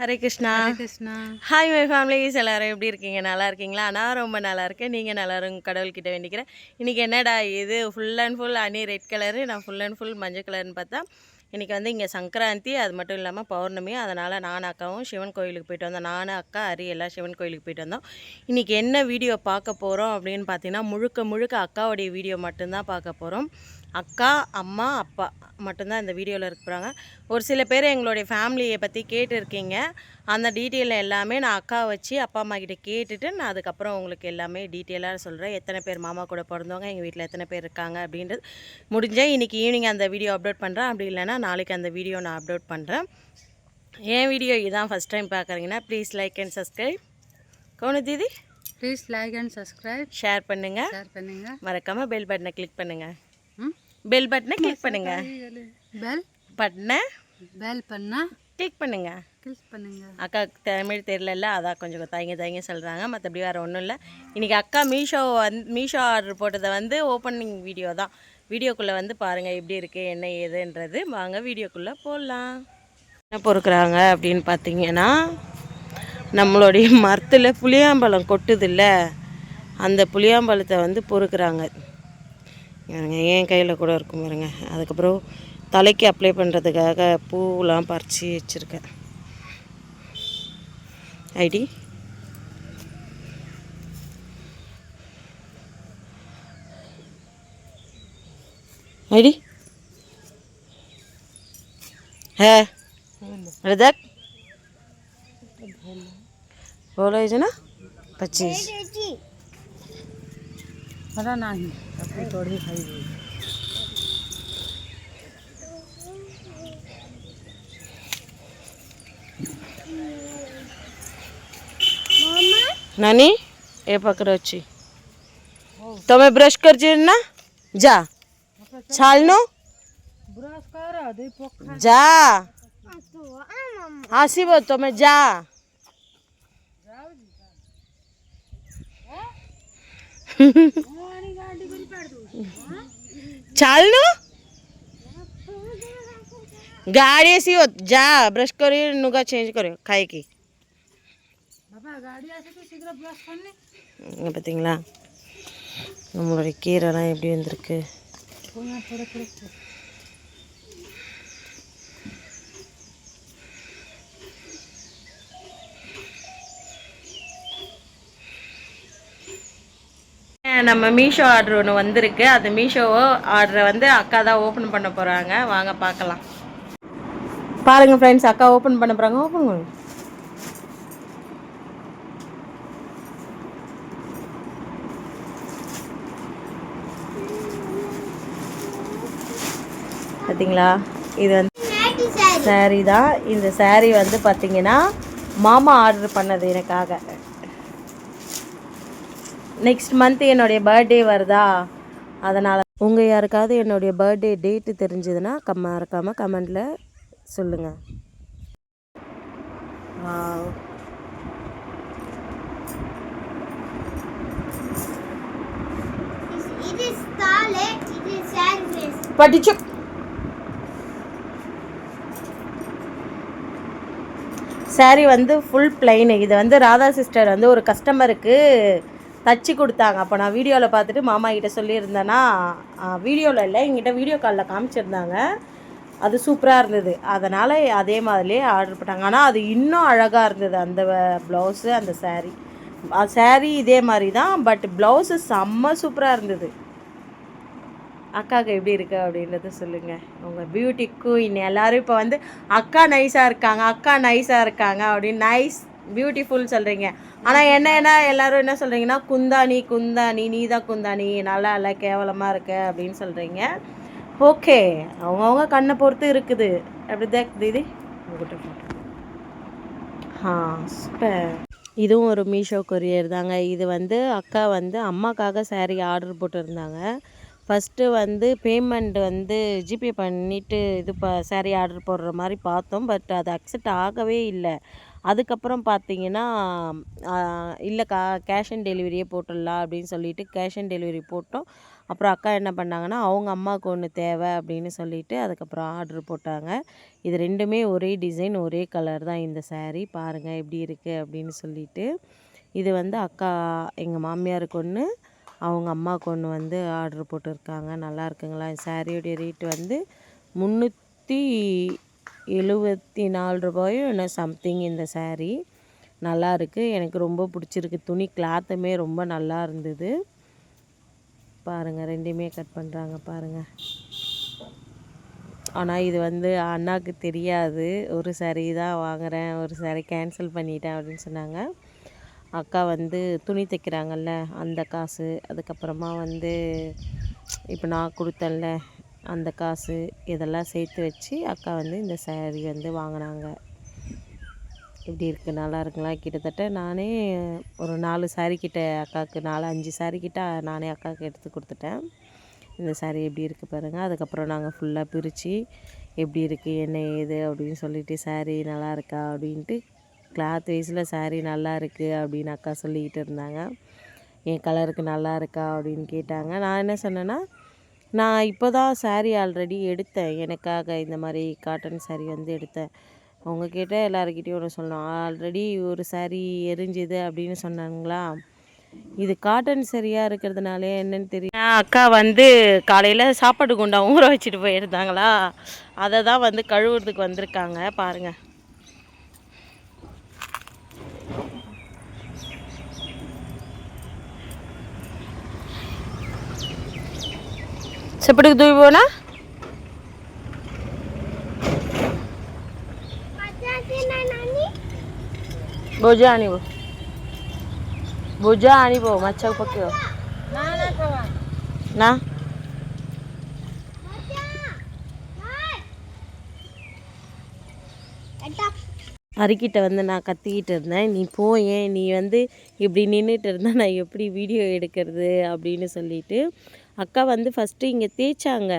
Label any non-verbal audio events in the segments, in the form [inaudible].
Hare Krishna. Krishna. Hi my families எல்லாரும் எப்படி இருக்கீங்க? நல்லா இருக்கீங்களா? நான் ரொம்ப நல்லா இருக்கேன். நீங்கள் நல்லா இருங்க. கடவுள்கிட்ட வேண்டிக்கிறேன். இன்றைக்கி என்னடா இது? ஃபுல் அண்ட் ஃபுல் அணி ரெட் கலரு நான் ஃபுல் அண்ட் ஃபுல் மஞ்சள் கலர்னு பார்த்தா இன்றைக்கி வந்து இங்கே சங்கராந்தி அது மட்டும் இல்லாமல் பௌர்ணமி. அதனால் நானும் அக்காவும் சிவன் கோயிலுக்கு போயிட்டு வந்தோம். நானும் அக்கா அரி எல்லாம் சிவன் கோயிலுக்கு போயிட்டு வந்தோம். இன்றைக்கி என்ன வீடியோ பார்க்க போகிறோம் அப்படின்னு பார்த்தீங்கன்னா முழுக்க முழுக்க அக்காவுடைய வீடியோ மட்டும்தான் பார்க்க போகிறோம் அக்கா அம்மா அப்பா மட்டும்தான் இந்த வீடியோவில் இருக்க போகிறாங்க ஒரு சில பேர் எங்களுடைய ஃபேமிலியை பற்றி கேட்டிருக்கீங்க. அந்த டீட்டெயில் எல்லாமே நான் அக்கா வச்சு அப்பா அம்மா கிட்ட கேட்டுட்டு நான் அதுக்கப்புறம் உங்களுக்கு எல்லாமே டீட்டெயிலாக சொல்கிறேன் எத்தனை பேர் மாமா கூட பிறந்தவங்க எங்கள் வீட்டில் எத்தனை பேர் இருக்காங்க அப்படின்றது முடிஞ்சால் இன்றைக்கி ஈவினிங் அந்த வீடியோ அப்லோட் பண்ணுறேன் அப்படி இல்லைன்னா நாளைக்கு அந்த வீடியோ நான் அப்லோட் பண்ணுறேன் என் வீடியோ இதான் ஃபஸ்ட் டைம் பார்க்குறீங்கன்னா ப்ளீஸ் லைக் அண்ட் சப்ஸ்கிரைப் கவுனு தீதி? Please like and subscribe share பண்ணுங்கள் ஷேர் பண்ணுங்க. மறக்காமல் பெல் பட்டனை கிளிக் பண்ணுங்கள் பெல் பட்டனை கிளிக் பண்ணுங்கள் பெல் பட்டனை பெல் பண்ணா? கிளிக் பண்ணுங்கள் கிளிக் பண்ணுங்க. அக்காவுக்கு தமிழ் தெரியல அதான் கொஞ்சம் தயங்கி தயங்கி சொல்கிறாங்க மற்றபடி வேறு ஒன்றும் இல்லை. இன்றைக்கி அக்கா மீஷோ வந்து மீஷோ ஆர்டர் போட்டதை வந்து ஓப்பனிங் வீடியோ தான் வீடியோக்குள்ளே வந்து பாருங்கள் எப்படி இருக்குது என்ன ஏதுன்றது. வாங்க வீடியோக்குள்ளே போடலாம் என்ன பொறுக்குறாங்க அப்படின்னு பார்த்தீங்கன்னா நம்மளுடைய மரத்தில் புளியாம்பழம் கொட்டுதில்ல அந்த புளியாம்பழத்தை வந்து பொறுக்குறாங்க. பாருங்க என் கையில் கூட இருக்கும் பாருங்க. அதுக்கப்புறம் தலைக்கு அப்ளை பண்ணுறதுக்காக பூவெலாம் பறித்து வச்சுருக்கேன். ஐடி? ஐடி? হ্যাঁ আরে দেখ বলো এই मरा ना ही। अपनी कढ़ी खाई गई नानी ए पकर अच्छी। तमे ब्रश कर ना? जा। छाल ब्रश कर दे पखा जा। आसीबो तमे जा। जाओ जी हाँ [laughs] ચાલનું? ગાડી એસી હોત. જા બ્રશ કરી નુગા ચેન્જ કર્યો. ખાઈ કી. பார்த்தீங்களா நம்மளுடைய கீரைலாம் எப்படி வந்திருக்கு நம்ம மீஷோ ஆர்டர் ஒன்று வந்திருக்கு. அந்த மீஷோ ஆர்டரை வந்து அக்கா தான் ஓப்பன் பண்ண போகிறாங்க வாங்க பார்க்கலாம். பாருங்க ஃப்ரெண்ட்ஸ் அக்கா ஓப்பன் பண்ண போகிறாங்க ஓப்பன் பார்த்தீங்களா இது வந்து saree தான். இந்த saree வந்து பார்த்தீங்கன்னா மாமா ஆர்டர் பண்ணது எனக்காக. நெக்ஸ்ட் மந்த் என்னுடைய பர்த்டே வருதா? அதனால் உங்கள் யாருக்காவது என்னுடைய பர்த்டே டேட்டு தெரிஞ்சதுன்னா கம் மறக்காமல் கமெண்டில் சொல்லுங்கள் படிச்சு சாரி வந்து ஃபுல் பிளைன் இது வந்து ராதா சிஸ்டர் வந்து ஒரு கஸ்டமருக்கு தச்சு கொடுத்தாங்க. அப்போ நான் வீடியோவில் பார்த்துட்டு மாமா கிட்ட சொல்லியிருந்தேன்னா வீடியோவில் இல்லை எங்கிட்ட வீடியோ காலில் காமிச்சிருந்தாங்க. அது சூப்பராக இருந்தது. அதனால் அதே மாதிரியே ஆர்டர் பண்ணாங்க ஆனால் அது இன்னும் அழகாக இருந்தது அந்த ப்ளவுஸு அந்த saree. சேரீ இதே மாதிரி தான் பட் ப்ளவுஸு செம்ம சூப்பராக இருந்தது. அக்காவுக்கு எப்படி இருக்கு அப்படின்றத சொல்லுங்க. உங்கள் பியூட்டி குயின் எல்லோரும் இப்போ வந்து அக்கா நைஸாக இருக்காங்க அக்கா நைஸாக இருக்காங்க அப்படின்னு நைஸ் பியூட்டிஃபுல் சொல்றீங்க. ஆனா என்ன என்ன எல்லாரும் என்ன சொல்றீங்கன்னா குந்தாணி குந்தாணி நீ தான் குந்தாணி நல்லா இல்லை கேவலமா இருக்க அப்படின்னு சொல்றீங்க. ஓகே அவங்கவுங்க கண்ணை பொறுத்து இருக்குது. அப்படி தேக் தீதி. ஆ சூப்பர் இதுவும் ஒரு மீஷோ கொரியர் தாங்க. இது வந்து அக்கா வந்து அம்மாக்காக saree ஆர்டர் போட்டிருந்தாங்க. ஃபஸ்ட்டு வந்து பேமெண்ட் வந்து ஜிபே பண்ணிவிட்டு இது ப saree ஆர்டர் போடுற மாதிரி பார்த்தோம். பட் அது அக்செப்ட் ஆகவே இல்லை. அதுக்கப்புறம் பார்த்தீங்கன்னா இல்லைக்கா கேஷ் ஆன் டெலிவரியே போட்டுடலாம் அப்படின்னு சொல்லிட்டு கேஷ் ஆன் டெலிவரி போட்டோம். அப்புறம் அக்கா என்ன பண்ணாங்கன்னா அவங்க அம்மாவுக்கு ஒன்று தேவை அப்படின்னு சொல்லிட்டு அதுக்கப்புறம் ஆர்டர் போட்டாங்க. இது ரெண்டுமே ஒரே டிசைன் ஒரே கலர் தான் இந்த saree. பாருங்கள் எப்படி இருக்குது அப்படின்னு சொல்லிட்டு. இது வந்து அக்கா எங்கள் மாமியாருக்கு ஒன்று அவங்க அம்மாவுக்கு ஒன்று வந்து ஆர்டர் போட்டிருக்காங்க. நல்லா இருக்குங்களா? சாரியோடைய ரேட் வந்து முந்நூற்றி எழுபத்தி நாலு ரூபாயோ என்ன சம்திங் இந்த சேரீ நல்லா இருக்குது எனக்கு ரொம்ப பிடிச்சிருக்கு. துணி கிளாத்துமே ரொம்ப நல்லா இருந்தது. பாருங்கள் ரெண்டுமே கட் பண்ணுறாங்க பாருங்கள் ஆனால் இது வந்து அண்ணாவுக்கு தெரியாது. ஒரு saree தான் வாங்குகிறேன் ஒரு saree கேன்சல் பண்ணிட்டேன் அப்படின்னு சொன்னாங்க. அக்கா வந்து துணி தைக்கிறாங்கல்ல அந்த காசு. அதுக்கப்புறமா வந்து இப்போ நான் கொடுத்தேன்ல அந்த காசு இதெல்லாம் சேர்த்து வச்சு அக்கா வந்து இந்த சேரீ வந்து வாங்கினாங்க. எப்படி இருக்குது நல்லா இருக்குங்களா? கிட்டத்தட்ட நானே ஒரு நாலு saree கிட்ட அக்காவுக்கு நாலு அஞ்சு saree கிட்ட நானே அக்காவுக்கு எடுத்து கொடுத்துட்டேன். இந்த சாரீ எப்படி இருக்குது பாருங்கள் அதுக்கப்புறம் நாங்கள் ஃபுல்லாக பிரித்து எப்படி இருக்குது என்ன ஏது அப்படின்னு சொல்லிட்டு சாரீ நல்லா இருக்கா அப்படின்ட்டு கிளாத் வைஸில் சாரீ நல்லா இருக்குது அப்படின்னு அக்கா சொல்லிக்கிட்டு இருந்தாங்க. என் கலருக்கு நல்லா இருக்கா அப்படின்னு கேட்டாங்க. நான் என்ன சொன்னேன்னா நான் இப்போ தான் சாரீ ஆல்ரெடி எடுத்தேன். எனக்காக இந்த மாதிரி காட்டன் சாரீ வந்து எடுத்தேன். அவங்க எல்லாருக்கிட்டேயும் எல்லாருக்கிட்டையும் ஒன்று சொல்லணும். ஆல்ரெடி ஒரு சாரீ எரிஞ்சுது அப்படின்னு சொன்னாங்களா? இது காட்டன் சரியாக இருக்கிறதுனால என்னன்னு தெரியும் அக்கா வந்து காலையில் சாப்பாடு குண்டா ஊற வச்சுட்டு போயிருந்தாங்களா? அதை தான் வந்து கழுவுறதுக்கு வந்திருக்காங்க. பாருங்கள் ସେପଟକୁ ଦୁଇବ ନା ବୋଝ ଆଣିବ ବୋଝ ଆଣିବ ମାଛକୁ ପକେଇବ ନା அரிக்கிட்ட வந்து நான் கத்திக்கிட்டு இருந்தேன். நீ போயேன் நீ வந்து இப்படி நின்றுட்டு இருந்தால் நான் எப்படி வீடியோ எடுக்கிறது அப்படின்னு சொல்லிட்டு அக்கா வந்து ஃபஸ்ட்டு இங்கே தேய்ச்சாங்க.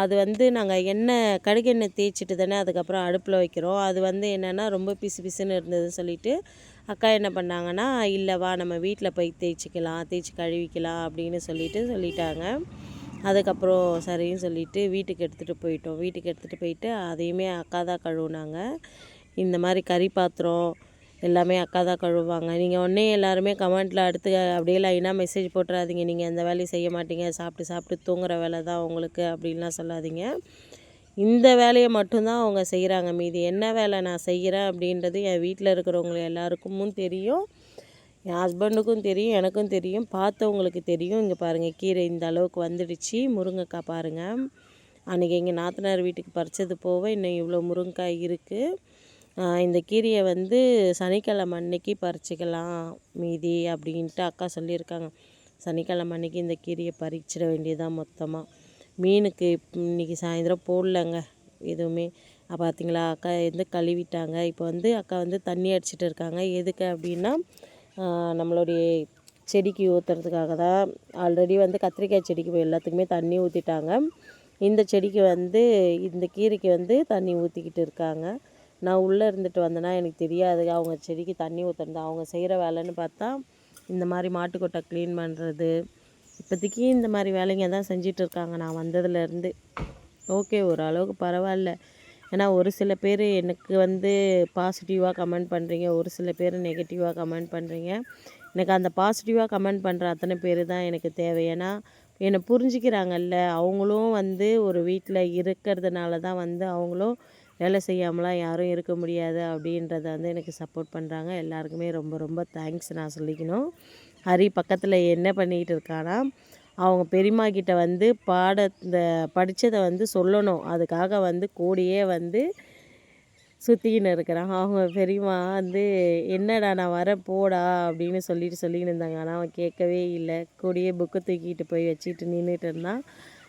அது வந்து நாங்கள் எண்ணெய் கடுகெண்ணெய் தேய்ச்சிட்டு தானே அதுக்கப்புறம் அடுப்பில் வைக்கிறோம். அது வந்து என்னென்னா ரொம்ப பிசு பிசுன்னு இருந்தது சொல்லிட்டு அக்கா என்ன பண்ணாங்கன்னா இல்லைவா நம்ம வீட்டில் போய் தேய்ச்சிக்கலாம் தேய்ச்சி கழுவிக்கலாம் அப்படின்னு சொல்லிட்டு சொல்லிட்டாங்க. அதுக்கப்புறம் சரின்னு சொல்லிட்டு வீட்டுக்கு எடுத்துகிட்டு போயிட்டோம். வீட்டுக்கு எடுத்துகிட்டு போயிட்டு அதையுமே அக்கா தான் கழுவுனாங்க. இந்த மாதிரி கறி பாத்திரம் எல்லாமே அக்கா தான் கழுவுவாங்க. நீங்கள் உடனே எல்லாருமே கமெண்ட்டில் அடுத்து அப்படியே லைனாக மெசேஜ் போட்டுறாதீங்க. நீங்கள் எந்த வேலையும் செய்ய மாட்டீங்க. சாப்பிட்டு சாப்பிட்டு தூங்குற வேலை தான் உங்களுக்கு அப்படின்லாம் சொல்லாதீங்க. இந்த வேலையை மட்டும்தான் அவங்க செய்கிறாங்க மீதி என்ன வேலை நான் செய்கிறேன் அப்படின்றது என் வீட்டில் இருக்கிறவங்க எல்லாருக்கும் தெரியும். என் ஹஸ்பண்டுக்கும் தெரியும் எனக்கும் தெரியும். பார்த்தவங்களுக்கு தெரியும். இங்கே பாருங்கள் கீரை இந்த அளவுக்கு வந்துடுச்சு. முருங்கைக்காய் பாருங்கள் அன்றைக்கி எங்கள் நாத்தனார் வீட்டுக்கு பறிச்சது போக இன்னும் இவ்வளோ முருங்கைக்காய் இருக்குது இந்த கீரையை வந்து சனிக்கிழமை அன்னைக்கு பறிச்சிக்கலாம் மீதி அப்படின்ட்டு அக்கா சொல்லியிருக்காங்க. சனிக்கிழமை அன்னைக்கு இந்த கீரையை பறிச்சிட வேண்டியதான் மொத்தமாக மீனுக்கு இன்னைக்கு சாயந்தரம் போடலங்க எதுவுமே. பார்த்தீங்களா அக்கா வந்து கழுவிட்டாங்க. இப்போ வந்து அக்கா வந்து தண்ணி அடிச்சிட்டு இருக்காங்க. எதுக்கு அப்படின்னா நம்மளுடைய செடிக்கு ஊற்றுறதுக்காக தான். ஆல்ரெடி வந்து கத்திரிக்காய் செடிக்கு எல்லாத்துக்குமே தண்ணி ஊற்றிட்டாங்க இந்த செடிக்கு வந்து இந்த கீரைக்கு வந்து தண்ணி ஊற்றிக்கிட்டு இருக்காங்க. நான் உள்ளே இருந்துட்டு வந்தேன்னா எனக்கு தெரியாது. அவங்க செடிக்கு தண்ணி ஊற்றுறது அவங்க செய்கிற வேலைன்னு பார்த்தா இந்த மாதிரி மாட்டுக்கொட்டை க்ளீன் பண்ணுறது. இப்போதைக்கு இந்த மாதிரி வேலைங்க தான் செஞ்சிட்டு இருக்காங்க. நான் வந்ததுலேருந்து ஓகே ஓரளவுக்கு பரவாயில்ல. ஏன்னா ஒரு சில பேர் எனக்கு வந்து பாசிட்டிவாக கமெண்ட் பண்ணுறீங்க ஒரு சில பேர் நெகட்டிவாக கமெண்ட் பண்ணுறீங்க எனக்கு அந்த பாசிட்டிவாக கமெண்ட் பண்ணுற அத்தனை பேர் தான் எனக்கு தேவை. ஏன்னா என்னை புரிஞ்சுக்கிறாங்கல்ல. அவங்களும் வந்து ஒரு வீட்டில் இருக்கிறதுனால தான் வந்து அவங்களும் வேலை செய்யாமலாம் யாரும் இருக்க முடியாது அப்படின்றத வந்து எனக்கு சப்போர்ட் பண்ணுறாங்க எல்லாருக்குமே ரொம்ப ரொம்ப தேங்க்ஸ் நான் சொல்லிக்கணும். ஹரி பக்கத்தில் என்ன பண்ணிக்கிட்டு இருக்கானா அவங்க பெரியம்மா கிட்ட வந்து பாட இந்த படித்ததை வந்து சொல்லணும். அதுக்காக வந்து கூடயே வந்து சுற்றிக்கின்னு இருக்கிறான். அவங்க பெரியம்மா வந்து என்னடா நான் வர போடா அப்படின்னு சொல்லிட்டு சொல்லிக்கின்னு இருந்தாங்க. ஆனால் அவன் கேட்கவே இல்லை. கூடயே புக்கு தூக்கிட்டு போய் வச்சுட்டு நின்றுட்டு இருந்தான்.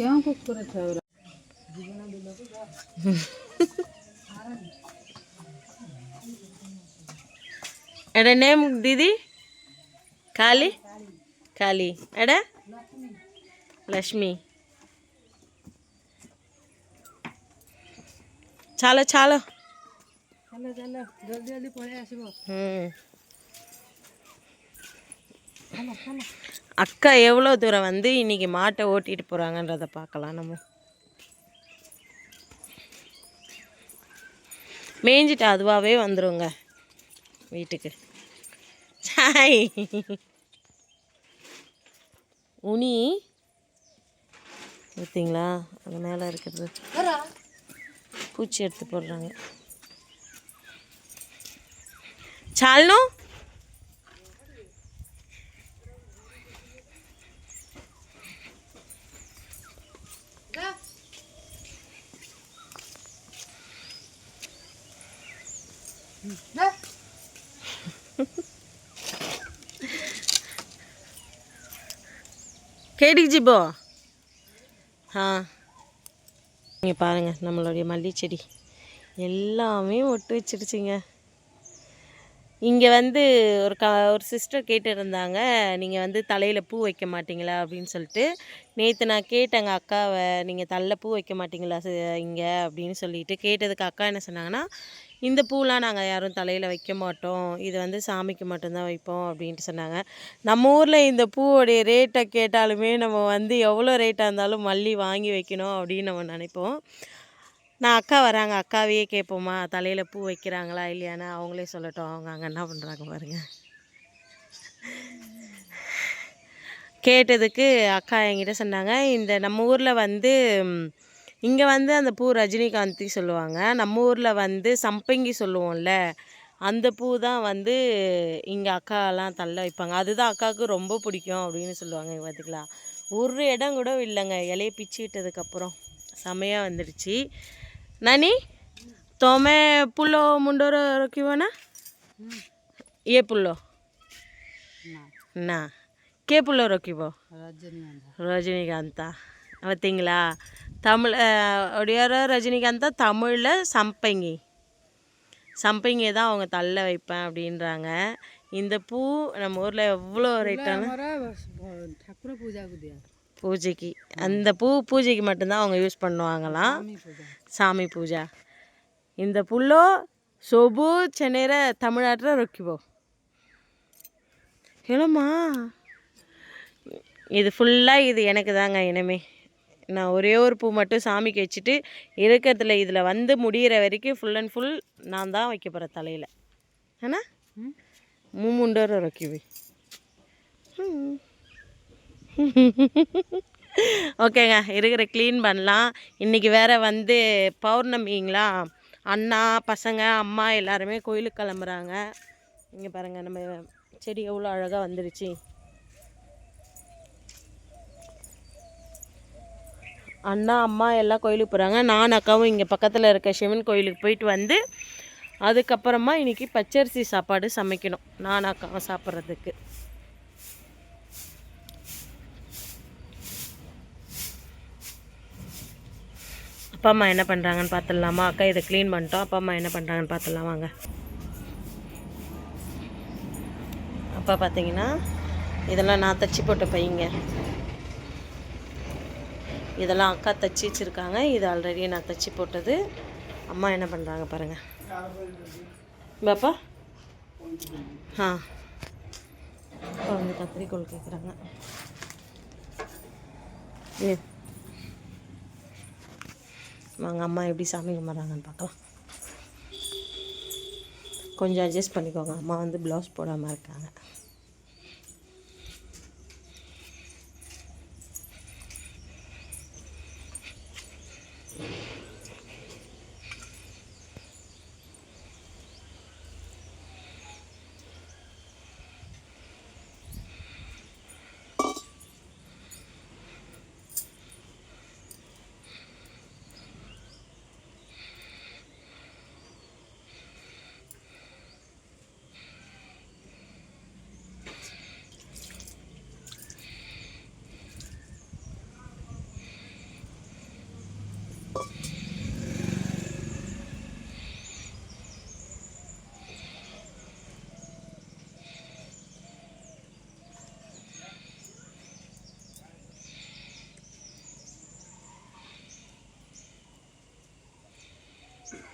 क्या कुकर अच्छा हो ఎడ నేమ్ దీది? కాలి కాలి ఎడ? లక్ష్మి. చాలా చాలా. జల్దీ జల్దీ அக்கா எவ்வளோ தூரம் வந்து இன்னைக்கு மாட்டை ஓட்டிட்டு போகிறாங்கன்றத பார்க்கலாம் நம்ம. மேய்ஞ்சிட்டு அதுவாகவே வந்துருங்க வீட்டுக்கு. சாய். உனி. பார்த்தீங்களா? அது மேலே இருக்கிறது. பூச்சி எடுத்து போடுறாங்க. சாலனும் கேட்டுக்கு ஜிபோ ஆ நீங்கள் பாருங்கள் நம்மளுடைய மல்லி செடி எல்லாமே ஒட்டு வச்சிருச்சிங்க இங்கே வந்து ஒரு க ஒரு சிஸ்டர் கேட்டுருந்தாங்க நீங்கள் வந்து தலையில் பூ வைக்க மாட்டிங்களா அப்படின்னு சொல்லிட்டு நேற்று நான் கேட்டேங்க அக்காவை நீங்கள் தலையில் பூ வைக்க மாட்டிங்களா இங்கே அப்படின்னு சொல்லிட்டு கேட்டதுக்கு அக்கா என்ன சொன்னாங்கன்னா இந்த பூலாம் நாங்கள் யாரும் தலையில் வைக்க மாட்டோம். இது வந்து சாமிக்கு மட்டும்தான் வைப்போம் அப்படின்ட்டு சொன்னாங்க. நம்ம ஊரில் இந்த பூவோடைய ரேட்டை கேட்டாலுமே நம்ம வந்து எவ்வளோ ரேட்டாக இருந்தாலும் மல்லி வாங்கி வைக்கணும் அப்படின்னு நம்ம நினைப்போம். நான் அக்கா வராங்க. அக்காவையே கேட்போமா தலையில் பூ வைக்கிறாங்களா இல்லையான்னு அவங்களே சொல்லட்டும். அவங்க அங்கே என்ன பண்ணுறாங்க பாருங்க. கேட்டதுக்கு அக்கா என்கிட்ட சொன்னாங்க இந்த நம்ம ஊரில் வந்து இங்கே வந்து அந்த பூ ரஜினிகாந்தி சொல்லுவாங்க. நம்ம ஊரில் வந்து சம்பங்கி சொல்லுவோம்ல அந்த பூ தான் வந்து இங்கே அக்காலாம் தள்ள வைப்பாங்க. அதுதான் அக்காவுக்கு ரொம்ப பிடிக்கும் அப்படின்னு சொல்லுவாங்க இங்கே பார்த்துக்கலாம் ஒரு இடம் கூட இல்லைங்க. இலையை பிச்சு விட்டதுக்கப்புறம் செமையாக வந்துடுச்சு. நனி தோமே புல்லோ முண்டோரோ ரொக்கிவோனா ஏ புல்லோ? நா. கே புல்லோ ரொக்கிவோ ரஜினிகாந்தா. பார்த்தீங்களா தமிழ் ஒடியார ரஜினிகாந்தா தமிழில் சம்பங்கி. சம்பங்கி தான் அவங்க தள்ள வைப்பேன் அப்படின்றாங்க. இந்த பூ நம்ம ஊரில் எவ்வளோ ரேட்டான பூஜைக்கு. அந்த பூ பூஜைக்கு மட்டும்தான் அவங்க யூஸ் பண்ணுவாங்களாம். சாமி பூஜா. இந்த புல்லோ சொபு சென்னையில் தமிழ்நாட்டில் ரொக்கிபோ இல்லைம்மா இது ஃபுல்லாக இது எனக்கு தாங்க இனிமே. நான் ஒரே ஒரு பூ மட்டும் சாமிக்கு வச்சுட்டு இருக்கிறதுல இதில் வந்து முடிகிற வரைக்கும் ஃபுல் அண்ட் ஃபுல் நான் தான் வைக்க போகிறேன் தலையில். ஏன்னா? ம். மூமுண்டோர ரொக்கிவி ஓகேங்க இருக்கிற க்ளீன் பண்ணலாம். இன்றைக்கி வேற வந்து பௌர்ணமிங்களா? அண்ணா பசங்க அம்மா எல்லாருமே கோயிலுக்கு கிளம்புறாங்க. இங்கே பாருங்கள் நம்ம செடி எவ்வளோ அழகாக வந்துருச்சு. அண்ணா அம்மா எல்லாம் கோயிலுக்கு போகிறாங்க நான் அக்காவும் இங்கே பக்கத்தில் இருக்க சிவன் கோயிலுக்கு போயிட்டு வந்து அதுக்கப்புறமா இன்னைக்கு பச்சரிசி சாப்பாடு சமைக்கணும். நான் அக்காவும் சாப்பிட்றதுக்கு. அப்பா அம்மா என்ன பண்ணுறாங்கன்னு பார்த்துடலாமா அக்கா இதை க்ளீன் பண்ணிட்டோம். அப்பா அம்மா என்ன பண்ணுறாங்கன்னு பார்த்துடலாம் வாங்க. அப்பா பார்த்தீங்கன்னா இதெல்லாம் நான் தச்சு போட்ட பையங்க இதெல்லாம் அக்கா தச்சு வச்சுருக்காங்க. இது ஆல்ரெடி நான் தச்சு போட்டது. அம்மா என்ன பண்ணுறாங்க பாருங்கள் பாப்பா? ஆ. அப்பா வந்து கத்திரிக்கோள் கேட்குறாங்க ஏ. வாங்க அம்மா எப்படி சாமி கும்பிட்றாங்கன்னு பார்க்கலாம். கொஞ்சம் அட்ஜஸ்ட் பண்ணிக்கோங்க. அம்மா வந்து ப்ளவுஸ் போடாமல் இருக்காங்க.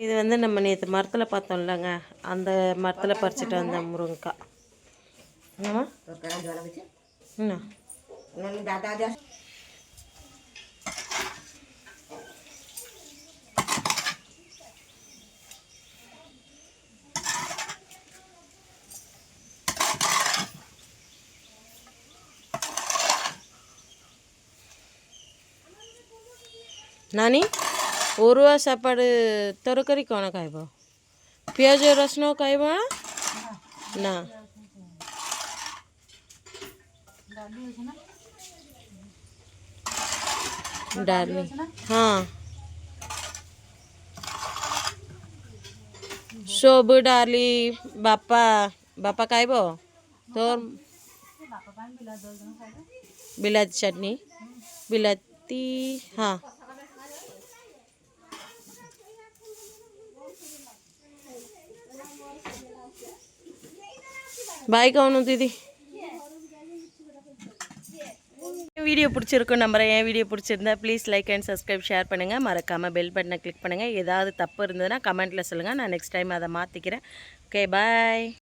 இது வந்து நம்ம நேற்று மரத்தில் பார்த்தோம் இல்லைங்க அந்த மரத்தில் பறிச்சிட்டு வந்த முருங்கைக்காய். என்னம்மா? நானி? ଅରୁଆ ସାପାଡ଼ ତରକାରୀ କ'ଣ ଖାଇବ ପିଆଜ ରସୁଣ ଖାଇବ ନା ଡାଲି ହଁ ସବୁ ଡାଲି ବାପା ବାପା ଖାଇବ ତୋର ବିଲାତି ଚଟନି ବିଲାତି ହଁ பாய் கவனம் தீதி வீடியோ பிடிச்சிருக்கும் நம்புறேன். என் வீடியோ பிடிச்சிருந்தா please like and subscribe share பண்ணுங்கள் மறக்காமல் பெல் பட்டனை கிளிக் பண்ணுங்கள் ஏதாவது தப்பு இருந்ததுன்னா கமெண்ட்டில் சொல்லுங்கள் நான் நெக்ஸ்ட் டைம் அதை மாற்றிக்கிறேன் ஓகே பாய்